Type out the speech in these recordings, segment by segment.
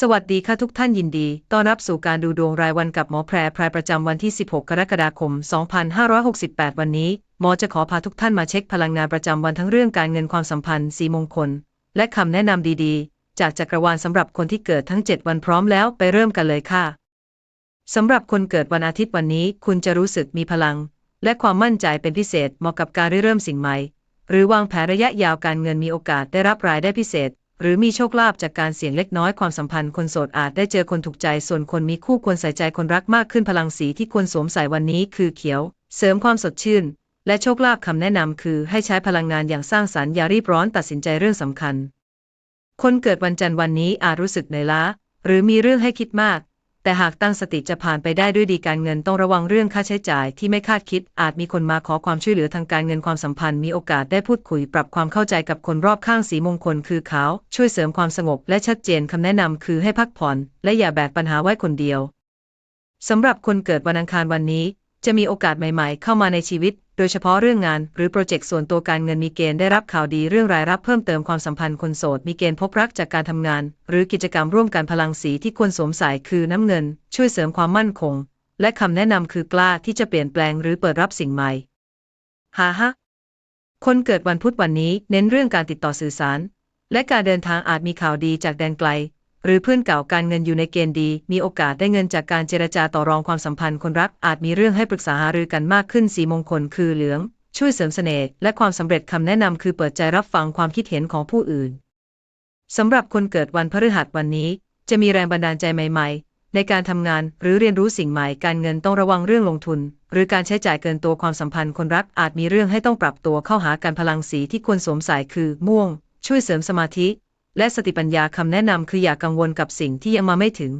สวัสดีค่ะทุกท่านยินดี ต้อนรับสู่การดูดวงรายวันกับหมอแพรพรายประจำวันที่ 16 กรกฎาคม 2568 วันนี้ หมอจะขอพาทุกท่านมาเช็คพลังงานประจำวันทั้งเรื่องการเงินความสัมพันธ์สีมงคล และคำแนะนำดีๆ จากจักรวาลสำหรับคนที่เกิดทั้ง 7 วันพร้อมแล้วไปเริ่มกันเลยค่ะสำหรับคนเกิดวันอาทิตย์วันนี้ คุณจะรู้สึกมีพลัง และความมั่นใจเป็นพิเศษเหมาะกับการเริ่มสิ่งใหม่ หรือวางแผนระยะยาวการเงินมีโอกาสได้รับรายได้พิเศษ หรือมีโชคลาภจากการเสี่ยงเล็กน้อยความสัมพันธ์คนโสดอาจได้เจอคนถูกใจส่วนคนมีคู่ควรใส่ใจคนรักมากขึ้นพลังสีที่ควรสวมใส่วันนี้คือเขียว เสริมความสดชื่น และโชคลาภคำแนะนำคือให้ใช้พลังงานอย่างสร้างสรรค์อย่ารีบร้อนตัดสินใจเรื่องสำคัญ คนเกิดวันจันทร์วันนี้อาจรู้สึกเหนื่อยล้า หรือมีเรื่องให้คิดมาก แต่หากตั้งสติจะผ่านไปได้ด้วยดีการเงินต้องระวังเรื่องค่าใช้จ่ายที่ไม่คาดคิด อาจมีคนมาขอความช่วยเหลือทางการเงินความสัมพันธ์มีโอกาสได้พูดคุยปรับความเข้าใจกับคนรอบข้างสีมงคลคือขาว ช่วยเสริมความสงบและชัดเจนคำแนะนำคือให้พักผ่อน และอย่าแบกปัญหาไว้คนเดียวสำหรับคนเกิดวันอังคารวันนี้ จะมีโอกาสใหม่ๆ เข้ามาในชีวิต โดยเฉพาะเรื่องงาน หรือโปรเจกต์ส่วนตัวการเงินมีเกณฑ์ได้รับข่าวดีเรื่องรายรับเพิ่มเติมความสัมพันธ์คนโสด มีเกณฑ์พบรักจากการทำงาน หรือกิจกรรมร่วมกันพลังสีที่ควรสวมใส่คือน้ำเงิน ช่วยเสริมความมั่นคง และคำแนะนำคือกล้าที่จะเปลี่ยนแปลงหรือเปิดรับสิ่งใหม่ฮ่าฮะคนเกิดวันพุธวันนี้เน้นเรื่องการติดต่อสื่อสาร และการเดินทางอาจมีข่าวดีจากแดนไกล หรือเพื่อนเก่าการเงินอยู่ในเกณฑ์ดี มีโอกาสได้เงินจากการเจรจาต่อรองความสัมพันธ์คนรัก อาจมีเรื่องให้ปรึกษาหารือกันมากขึ้นสีมงคลคือเหลือง ช่วยเสริมเสน่ห์และความสำเร็จคำแนะนำคือเปิดใจรับฟังความคิดเห็นของผู้อื่นสำหรับคนเกิดวันพฤหัสวันนี้ จะมีแรงบันดาลใจใหม่ ๆ ในการทำงานหรือเรียนรู้สิ่งใหม่การเงินต้องระวังเรื่องลงทุน หรือการใช้จ่ายเกินตัวความสัมพันธ์คนรักอาจมีเรื่องให้ต้องปรับตัวเข้าหาการพลังสีที่ควรสวมใส่คือม่วง ช่วยเสริมสมาธิ และสติปัญญาคำแนะนำคืออย่ากังวลกับสิ่งที่ยังมาไม่ถึง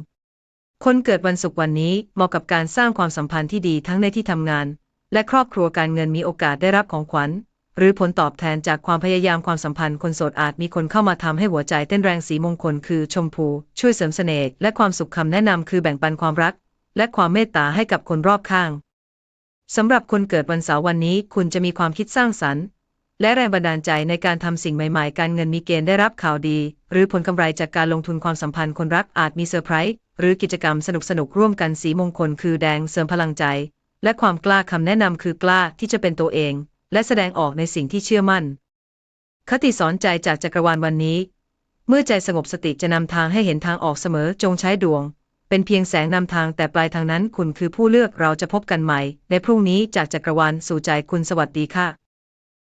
คนเกิดวันศุกร์วันนี้เหมาะกับการสร้างความสัมพันธ์ที่ดีทั้งในที่ทำงาน และครอบครัวการเงินมีโอกาสได้รับของขวัญ หรือผลตอบแทนจากความพยายามความสัมพันธ์คนโสดอาจมีคนเข้ามาทำให้หัวใจเต้นแรงสีมงคลคือชมพู ช่วยเสริมเสน่ห์และความสุขคำแนะนำคือแบ่งปันความรัก และความเมตตาให้กับคนรอบข้างสำหรับคนเกิดวันเสาร์วันนี้ คุณจะมีความคิดสร้างสรรค์ และแรงบันดาลใจในการทำสิ่งใหม่ๆ การเงินมีเกณฑ์ได้รับข่าวดี หรือผลกำไรจากการลงทุนความสัมพันธ์คนรักอาจมีเซอร์ไพรส์หรือกิจกรรมสนุกๆร่วมกันสีมงคลคือแดงเสริมพลังใจ และความกล้าคำแนะนำคือกล้าที่จะเป็นตัวเอง และแสดงออกในสิ่งที่เชื่อมั่น คติสอนใจจากจักรวาลวันนี้ เมื่อใจสงบสติจะนำทางให้เห็นทางออกเสมอจงใช้ดวง เป็นเพียงแสงนำทางแต่ปลายทางนั้นคุณคือผู้เลือกเราจะพบกันใหม่ ในพรุ่งนี้จากจักรวาลสู่ใจคุณสวัสดีค่ะ